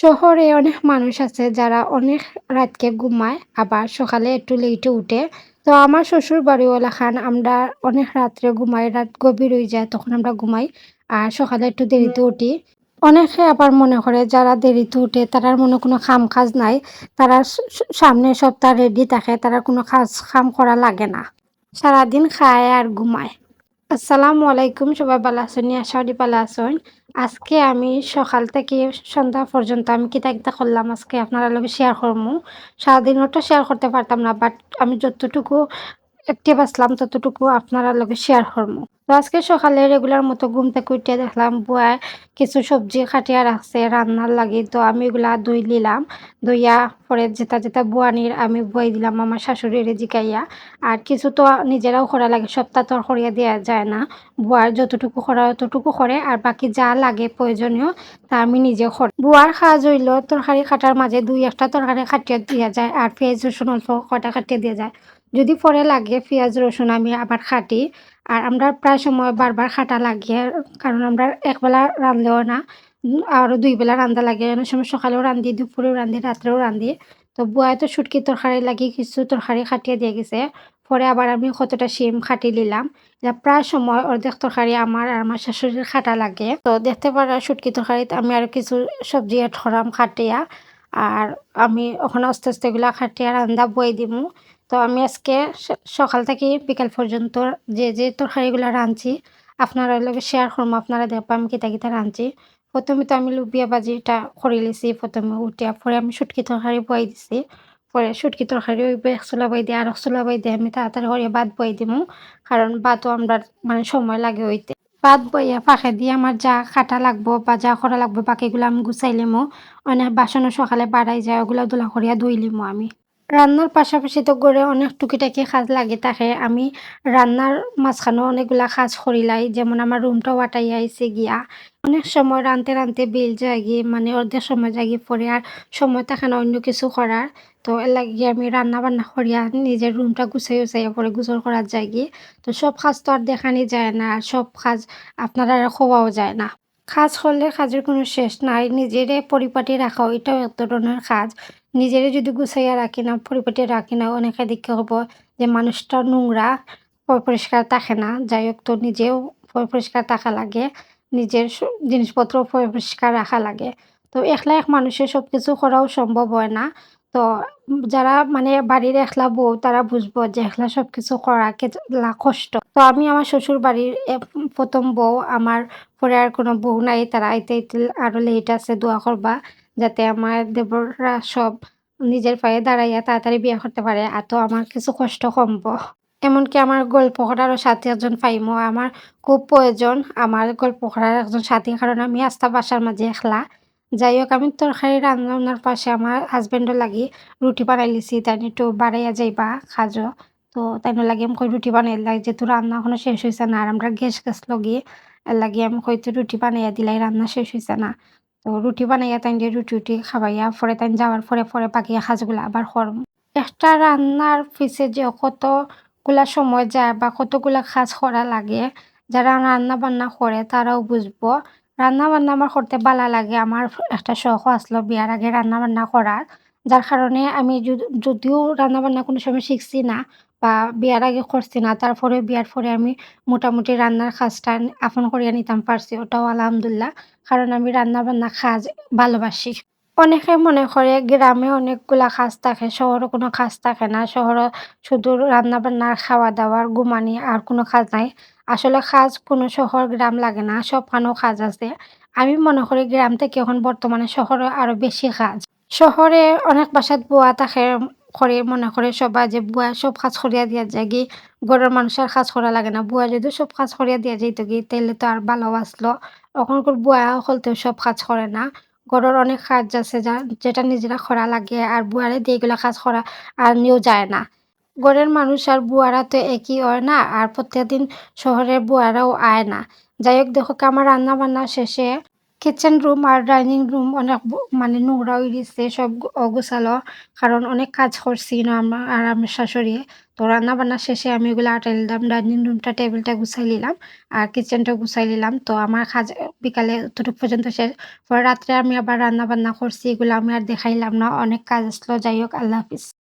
শহরে অনেক মানুষ আছে যারা অনেক রাতকে ঘুমায় আবার সকালে একটু লেটে উঠে। তো আমার শ্বশুর বাড়িওয়ালা খান আমরা অনেক রাত্রে ঘুমাই রাত গভীর হয়ে যায় তখন আমরা ঘুমাই আর সকালে একটু দেরিতে উঠি। অনেকে আবার মনে করে যারা দেরিতে উঠে তারার মনে কোনো খাম কাজ নাই তারা সামনে সপ্তাহ রেডি থাকে তারা কোনো কাজ খাম করা লাগে না। সারাদিন খায় আর ঘুমায়। আসসালামু আলাইকুম সবাই ভালো আছেন? আশা করি ভালো আছেন। আজকে আমি সকাল থেকে সন্ধ্যা পর্যন্ত আমি কিতা কিতা করলাম আজকে আপনারা লগে শেয়ার করব সারাদিনটা শেয়ার করতে পারতাম না বাট আমি যতটুকু অ্যাক্টিভ আসলাম, ততটুকু আপনারা লগে শেয়ার করব। তো আজকে সকালে রেগুলার মতো ঘুম থেকে উঠে দেখলাম বুয়ায় কিছু সবজি কাটিয়া রাখছে, রান্নার লাগে তো আমি এগুলা ধুই নিলাম। ধুইয়া পরে যেটা যেটা বুয়ানির আমি বুয়াই দিলাম আমার শাশুড়ির জিকাইয়া আর কিছু তো নিজেরাও করা লাগে সপ্তাহ তো করিয়া দেওয়া যায় না। বুয়ার যতটুকু করা ততটুকু করে, আর বাকি যা লাগে প্রয়োজনীয় তা আমি নিজে করি। বুয়ার কাজ হইল তরকারি কাটার মাঝে দুই একটা তরকারি কাটিয়ে দেওয়া যায়, আর পেঁয়াজ রসুন অল্প কটা কাটিয়ে দেওয়া যায়। যদি পরে লাগে পেঁয়াজ, রসুন আমি আবার খাটি। আর আমরা প্রায় সময় বারবার খাটা লাগে কারণ আমরা একবেলা রাঁধলেও না, আরও দুই বেলা রান্ধা লাগে। অনেক সময় সকালেও রান্ধি দুপুরেও রান্ধি রাত্রেও রান্ধি তো বুয়ায় তো শুটকি তরকারি লাগি, কিছু তরকারি খাটিয়ে দিয়ে গেছে। পরে আবার আমি কতটা শিম খাটি নিলাম। প্রায় সময় অর্ধেক তরকারি আমার আর আমার শাশুড়ির খাটা লাগে। তো দেখতে পারা শুটকি তরকারিতে আমি আরও কিছু সবজি করাম খাটিয়া। আর আমি ওখানে আস্তে আস্তে এগুলা খাটিয়া রান্দা বই দিমু। তো আমি আজকে সকাল থেকে বিকাল পর্যন্ত যে যে তরকারিগুলো রাঁধছি, আপনারা লগে শেয়ার করব আপনারা দেখব আমি কিতা কিতা রাঁধছি। প্রথমে তো আমি লুবিয়া বাজিটা করে লিছি প্রথমে উঠিয়া পরে আমি শুটকি তরকারি বই দিছি। পরে শুটকি তরকারি ওই এক চুলা বই দিয়ে আর এক চুলা বই দিয়ে আমি তাড়াতাড়ি করে ভাত বই দিমু, কারণ ভাতও আমরা মানে সময় লাগে হইতে ভাত বইয়া পাখে দিয়ে আমার যা কাটা লাগবো বা যা করা লাগবো, বাকিগুলো আমি গুছাই লিমু। অনেক বাসনও সকালে বাড়াই যায়, ওগুলো দোলা করিয়া ধুই লিমু আমি। রান্নার পাশাপাশি তো গড়ে অনেক টুকিটাকি কাজ লাগে থাকে। আমি রান্নার মাঝখানেও অনেকগুলা কাজ করিলাই যেমন আমার রুমটাও আটাই আইছে গিয়া। অনেক সময় রানতে রানতে বিল গিয়ে মানে অর্ধেক সময় জাগি পরে আর সময় থাকে না অন্য কিছু করার। তো এর লাগিয়ে আমি রান্না বান্না করিয়া নিজের রুমটা গুছাই উছাইয়া পরে গুজল করার গিয়ে তো সব কাজ তো আর দেখানি যায় না, আর সব কাজ আপনারা খোয়াও যায় না। কাজ করলে কাজের কোনো শেষ নাই, নিজেরে পরিপাটি রাখা এটাও এক ধরনের কাজ। নিজেরে যদি গুছাইয়া রাখি না পরিপাটি রাখি না অনেকে দেখতে হব যে মানুষটা নোংরা পরিষ্কার থাকে না। যাই হোক, তো নিজেও পরিষ্কার থাকা লাগে, নিজের জিনিসপত্র পরিষ্কার রাখা লাগে। তো একলা এক মানুষের সব কিছু করাও সম্ভব হয় না। তো যারা মানে বাড়ির একলা বউ, তারা বুঝব যে একলা সব কিছু করা কষ্ট। তো আমি আমার শ্বশুর বাড়ির প্রথম বউ, আমার পরে আর কোনো বউ নাই, তারা আইতে আইতে আরও লেট আছে, দোয়া করবা। যাতে আমার দেবররা সব নিজের পায়ে দাঁড়াইয়া তাড়াতাড়ি বিয়ে করতে পারে, আর তো আমার কিছু কষ্ট কমবো। এমনকি আমার গল্প করারও সাথে একজন পাইমো আমার খুব প্রয়োজন আমার গল্প করার একজন সাথী, কারণ আমি আস্থা বাসার মাঝে একলা। যাই হোক, আমি তরকারি রান্নার পাশে আমার হাজবেন্ডও লাগি, রুটি বানাই লিছি, তাই একটু বাড়াইয়া যাইবা খাজো তো তাই লাগে আমি কই রুটি বানাই লাগ যেহেতু রান্না এখনও শেষ হয়েছে না, আর আমরা গ্যাস গ্যাস লগি, এর লাগি আমি কইতে রুটি বানাইয়া দিলাই, রান্না শেষ হয়েছে না। রুটি বানাইয়া তাই দিয়ে রুটি খাবাইয়া। পরে তাই যাওয়ার পরে পরে বাকি কাজগুলো আবার করম একটা রান্নার পিছে যে কতগুলা সময় যায় বা কতগুলা কাজ করা লাগে যারা রান্না বান্না করে তারাও বুঝব রান্না বান্না আমার করতে ভালো লাগে আমার একটা শখও আসলো বিয়ার আগে রান্না বান্না করার যার কারণে আমি যদ- যদিও রান্না বান্না কোনো সময় শিখছি না বা বিয়ার আগে করছি না তারপরে বিয়ার পরে আমি মোটামুটি রান্নার কাজটা আপন করিয়া নিতাম পারছি, ওটাও আলহামদুলিল্লাহ, কারণ আমি রান্না বান্না কাজ ভালোবাসি। অনেকে মনে করে গ্রামে অনেকগুলা কাজ থাকে, শহরে কোনো কাজ থাকে না, শহরে শুধু রান্না বান্নার খাওয়া দাওয়ার ঘুমানি আর কোনো কাজ নাই। আসলে কাজ কোনো শহর, গ্রাম লাগে না, সবখানেও কাজ আছে। আমি মনে করি গ্রাম থেকে এখন বর্তমানে শহরে আরও বেশি কাজ। শহরে অনেক বাসাত বুয়া থাকে করে মনে করে সবাই যে বুয়া সব কাজ করিয়া দিয়া যায় কি ঘরের মানুষের কাজ করা লাগে না। বুয়া যদি সব কাজ করিয়া দিয়া যাইত কি তাইলে তো আর ভালো আসলো ওখানকার বুয়া হলতেও সব কাজ করে না। ঘরের অনেক কাজ আছে যা, যেটা নিজেরা করা লাগে আর বুয়ারে দিয়ে এগুলা কাজ করা আর নিয়েও যায় না। ঘরের মানুষ আর বুয়ারা তো একই হয় না আর প্রত্যেকদিন শহরের বুয়ারাও আয় না। যাই হোক, দেখো আমার রান্না বান্না শেষে কিচেন রুম আর ডাইনিং রুম অনেক মানে নোংরা হয়ে গেছে, সব অগোছালো। কারণ অনেক কাজ করছি না আমা আর আমার শাশুড়ি। তো রান্না বান্না শেষে আমি ওগুলো আটাই নিলাম ডাইনিং রুমটা টেবিলটা গুছাই নিলাম আর কিচেনটা গুছাই নিলাম। তো আমার কাজ বিকালে এতটুকু পর্যন্ত শেষ। পরে রাত্রে আমি আবার রান্না বান্না করছি, এগুলো আমি আর দেখাইলাম না। অনেক কাজ আসলো, যাই হোক, আল্লাহ হাফিজ।